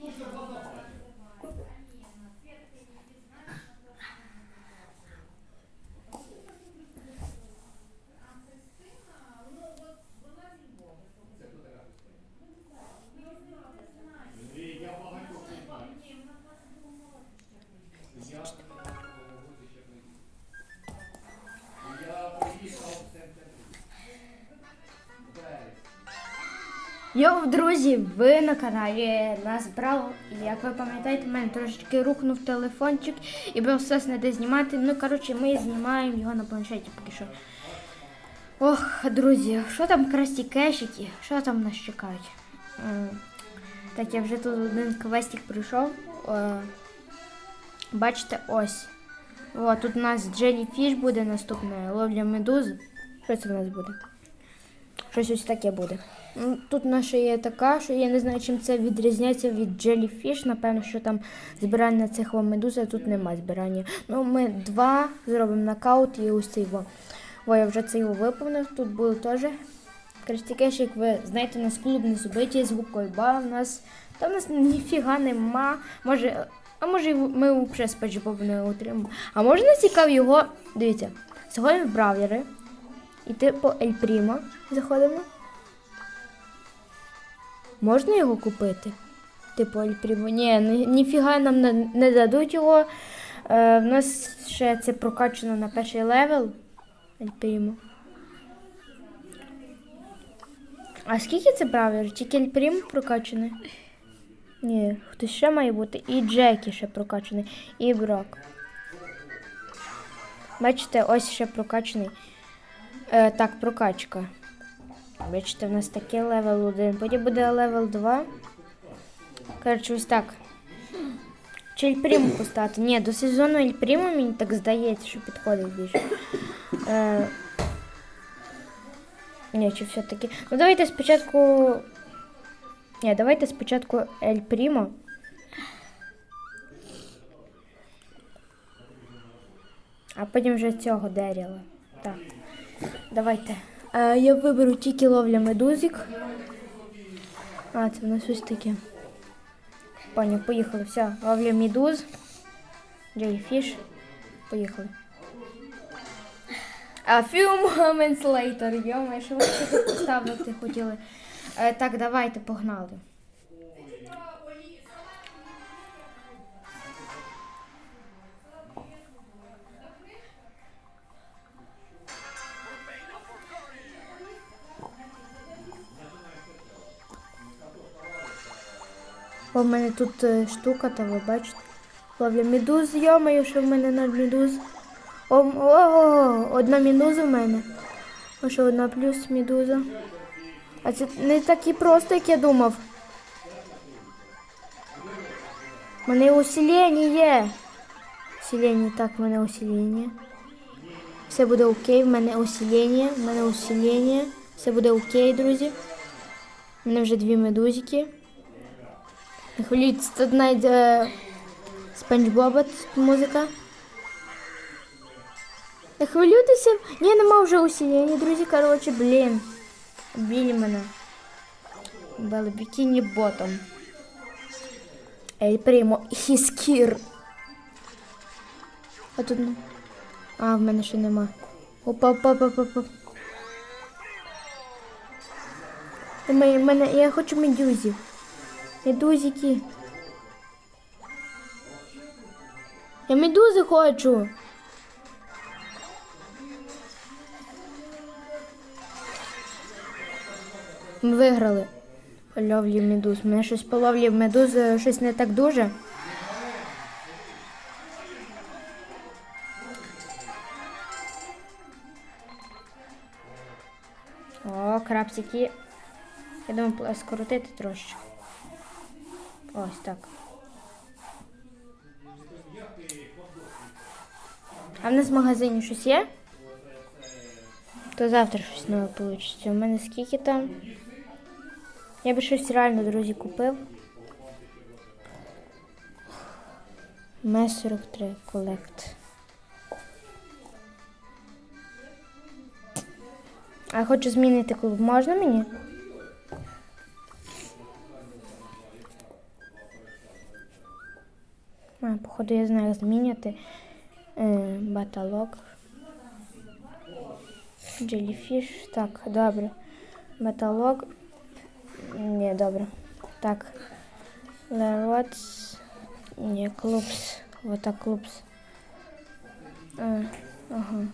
Bu işte fazla para. Йоу, друзі, ви на каналі нас брав. Як ви пам'ятаєте, в мене трошечки рухнув телефончик і був все не де знімати. Ну, коротше, ми знімаємо його на планшеті поки що. Ох, друзі, що там красті кешики? Що там нас чекають? Так, я вже тут один квестик пройшов. Е, Бачите, ось. О, тут у нас Jellyfish буде наступне. Ловля медузи. Що це в нас буде? Щось ось таке буде. Тут наша є така, що я не знаю, чим це відрізняється від Jellyfish. Напевно, що там збирання цих во медуз, а тут нема збирання. Ну, ми два зробимо нокаут і ось цей во. О, я вже цей його виповнив. Тут буде теж крестикеш, як ви знаєте, у нас клуб не збиті з губкою ба. У нас там у нас ніфіга нема. Може, а може ми взагалі спач Боб не отримаємо. А може нас цікав його. Дивіться, заходимо в І типу Ель Прімо заходимо. Можна його купити? Типу Ель Прімо. Ні, ні- ніфіга нам не, не дадуть його. Е, в нас ще це прокачано на перший левел. Ель Прімо. А скільки це бравер? Тільки Ель Прімо прокачаний? Ні, хтось ще має бути. І Джекі ще прокачаний. І Брок. Бачите, ось ще прокачаний. Е, так, прокачка. Бачите, в нас таке левел 1. Потім буде левел 2. Коротше, ось так. Чи Ельпріму поставити? Ні, до сезону Ельпріму мені так здається, що підходить більше. Е, ні, чи все-таки. Ну давайте спочатку. Ні, давайте спочатку Ель Прімо. А потім вже цього Деріла. Давайте. Е, я виберу тільки ловля медузик. А, це в нас ось таке. Пані, поїхали. Все, ловля медуз. Jellyfish. Поїхали. A few moments later. Ви ще тут поставити хотіли? Е, так, давайте, погнали. Бо в мене тут е, штука, та ви бачите. Ловлю медуз, йомаю, що в мене ноль медуз. О, о, о, одна медуза в мене. О, що одна плюс медуза. А це не так і просто, як я думав. У мене усилення є. Усилення, так, в мене усилення. Все буде окей, в мене усилення, в мене усилення. Все буде окей, друзі. У мене вже дві медузики. Не тут навіть Спанч Боба тут музика. Не хвилюйтеся. Ні, нема вже усилення, друзі. Коротше, блін. Били мене. Дали бікіні ботом. Ей, приймо іскір. А тут. не- А, в мене ще нема. Опа, опа, опа, опа, опа. У мене, я хочу медузів. Медузики. Я медузи хочу. Ми виграли. Ловлі медуз. Мене щось по ловлі медуз е, щось не так дуже. О, крапсики. Я думаю, скоротити трошки. Ось так. А в нас в магазині щось є? То завтра щось нове вийде. У мене скільки там? Я би щось реально, друзі, купив. Мес 43 колект. А хочу змінити клуб. Можна мені? А, походу, я знаю, як зміняти. Е, баталог. Jellyfish. Так, добре. Баталог. Ні, добре. Так. Леротс. Ні, клубс. Вот так клубс. Ага.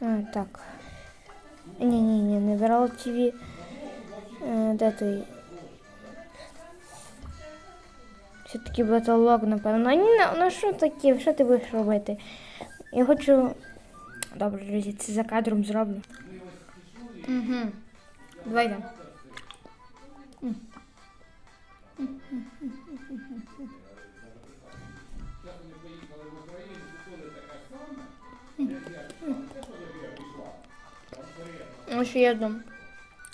А, так. Ні-ні-ні, не брал ТВ. Е, де той? Все-таки баталог, напевно. Ні, ну, ну що таке? Що ти будеш робити? Я хочу. Добре, друзі, це за кадром зроблю. Угу. Давай там. Ось ще є одну.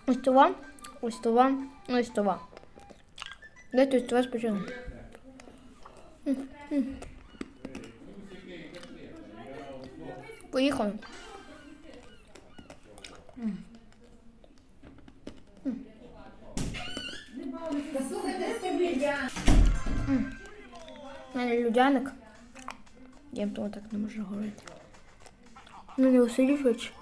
Ось това, ось това, ось това. Дайте ось това спочатку. М, м. Поїхали. М. М. М. У мене людяник. Я того так не можу говорити. Ну не усилювач.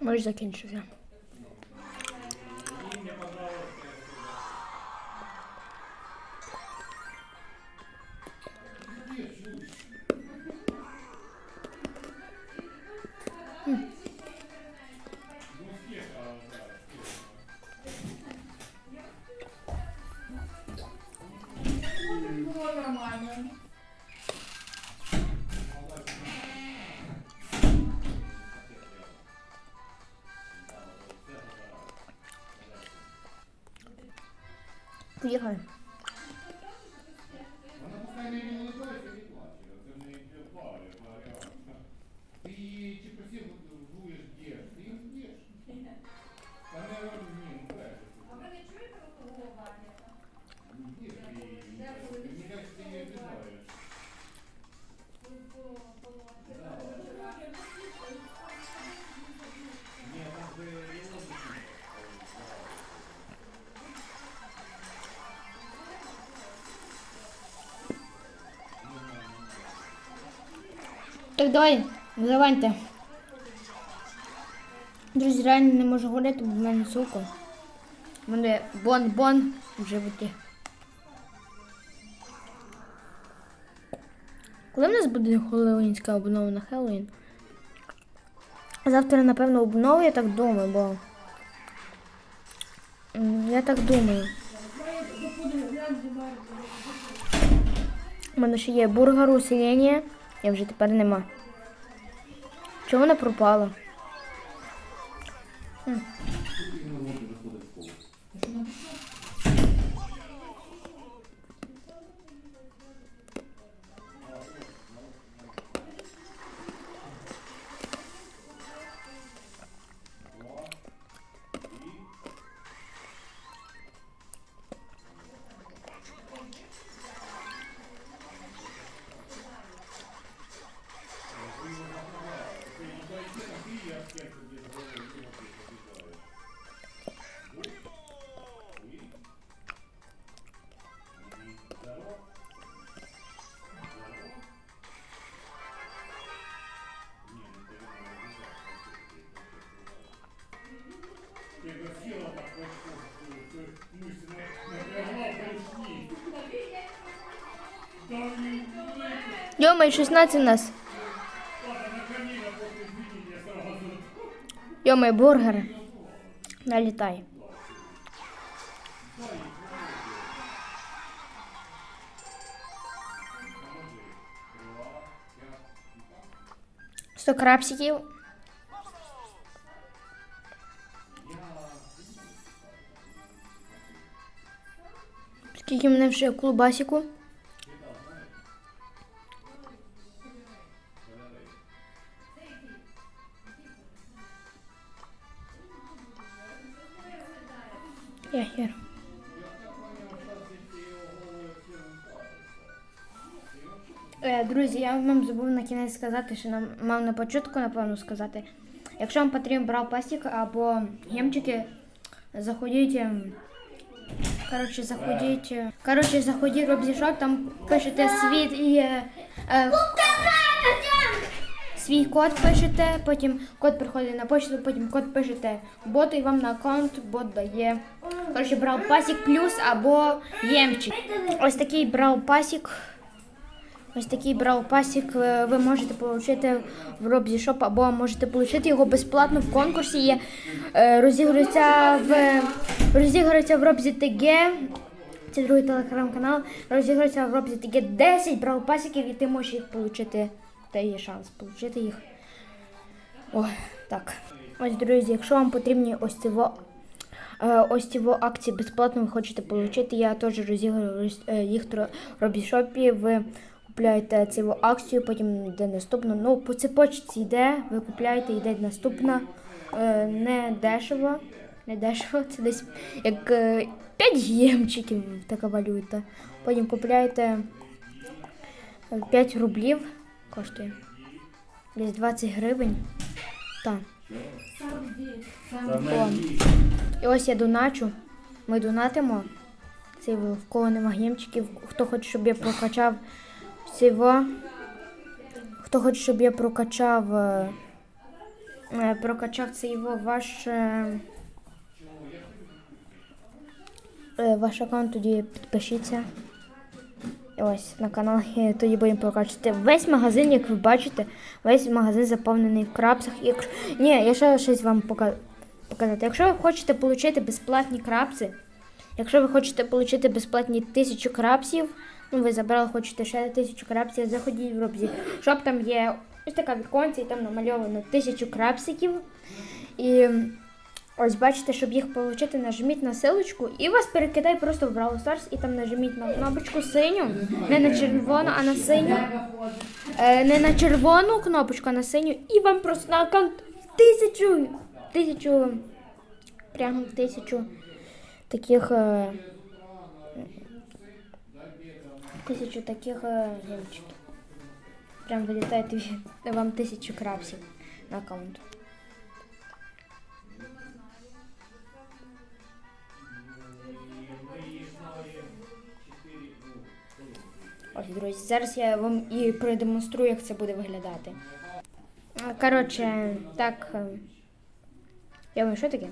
Може закінчився. Поїхали. Ты Так, давай, заваньте. Друзі, реально не можу говорити, бо в мене сука. У мене бон-бон в животі. Коли в нас буде Хеллоуінська обнова на Хеллоуін? Завтра, напевно, обнова, я так думаю, бо. Я так думаю. У мене ще є бургер усилення, я вже тепер нема. Чого вона пропала? это села так вот, ну, напрягла пришли. 16 нас. Йома, бургер. Налітай. Сто крапсиків. Скільки мене вже клубасику? Я хер. Е, Друзі, я вам забув на кінець сказати, що нам мав на початку, напевно, сказати. Якщо вам потрібен брав пластик або гемчики, заходіть. Коротше, заходіть. Коротше, заходіть в Робзішоп, там пишете світ і е, е, свій код пишете, потім код приходить на почту, потім код пишете боту і вам на аккаунт бот дає. Коротше, брав пасік плюс або ємчик. Ось такий брав пасік. Ось такий брав пасік ви можете отримати в Робзі Шоп або можете отримати його безплатно в конкурсі. Є, е, розігрується в розігрується в Робзі ТГ. Це другий телеграм-канал. Розігрується в Робзі ТГ 10 брав пасіків і ти можеш їх отримати. Та є шанс отримати їх. Ой, так. Ось, друзі, якщо вам потрібні ось цього Е, Ось ці акції безплатно ви хочете отримати. Я теж розіграю е, їх в Робішопі. Ви купляєте цю акцію, потім йде наступна. Ну, по цепочці йде, ви купляєте, йде наступна. Е, Не дешево. Не дешево, це десь як 5 ємчиків така валюта. Потім купляєте 5 рублів коштує. Десь 20 гривень. Так. О. І ось я доначу. Ми донатимо. Це в кого нема гемчиків. Хто хоче, щоб я прокачав цього. Хто хоче, щоб я прокачав. е, е, Прокачав цей його ваш. е, е, Ваш аккаунт тоді підпишіться. І ось на канал і тоді будемо прокачувати. Весь магазин, як ви бачите, весь магазин заповнений в крапсах. Якщо... Ні, я ще щось вам показати. Якщо ви хочете отримати безплатні крапси, якщо ви хочете отримати безплатні тисячу крапсів, ну ви забрали, хочете ще тисячу крапсів, заходіть в Робзі. Щоб там є ось така віконця, і там намальовано тисячу крапсиків. І ось бачите, щоб їх отримати, нажміть на силочку і вас перекидає просто в Brawl Stars, і там нажміть на кнопочку синю, не на червону, а на синю. Е, не на червону кнопочку, а на синю, і вам просто на аккаунт тисячу, тисячу, прямо тисячу таких. Е, тисячу таких е, гемчиків. Прям вилітає вам тисячу крапсів на аккаунт. Ось, друзі, зараз я вам і продемонструю, як це буде виглядати. Коротше, так. е, Я думаю, що таке?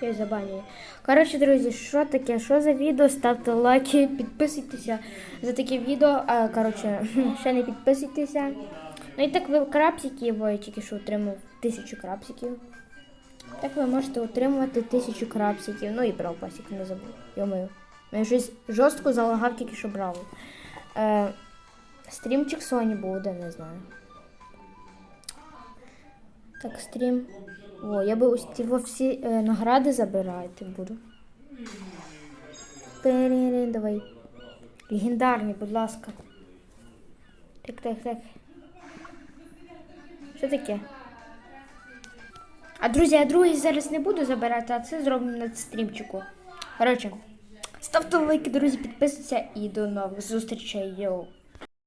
Я забанюю. Коротше, друзі, що таке? Що за відео? Ставте лайки, підписуйтеся за таке відео. А, коротше, ще не підписуйтеся. Ну і так ви крапсики, бо я тільки що отримав тисячу крапсиків. Так ви можете отримувати тисячу крапсиків. Ну і брав пасік, не забув. Йомаю. Я щось жорстко залагав тільки що брав. Е, стрімчик Соні буде, не знаю. Так, стрім. О, я би ось ці всі е, награди забирати буду. Давай. Легендарні, будь ласка. Так, так, так. Що таке? А друзі, я другий зараз не буду забирати, а це зробимо на стрімчику. Коротше, ставте лайки, друзі, підписуйтесь і до нових зустрічей. Йоу.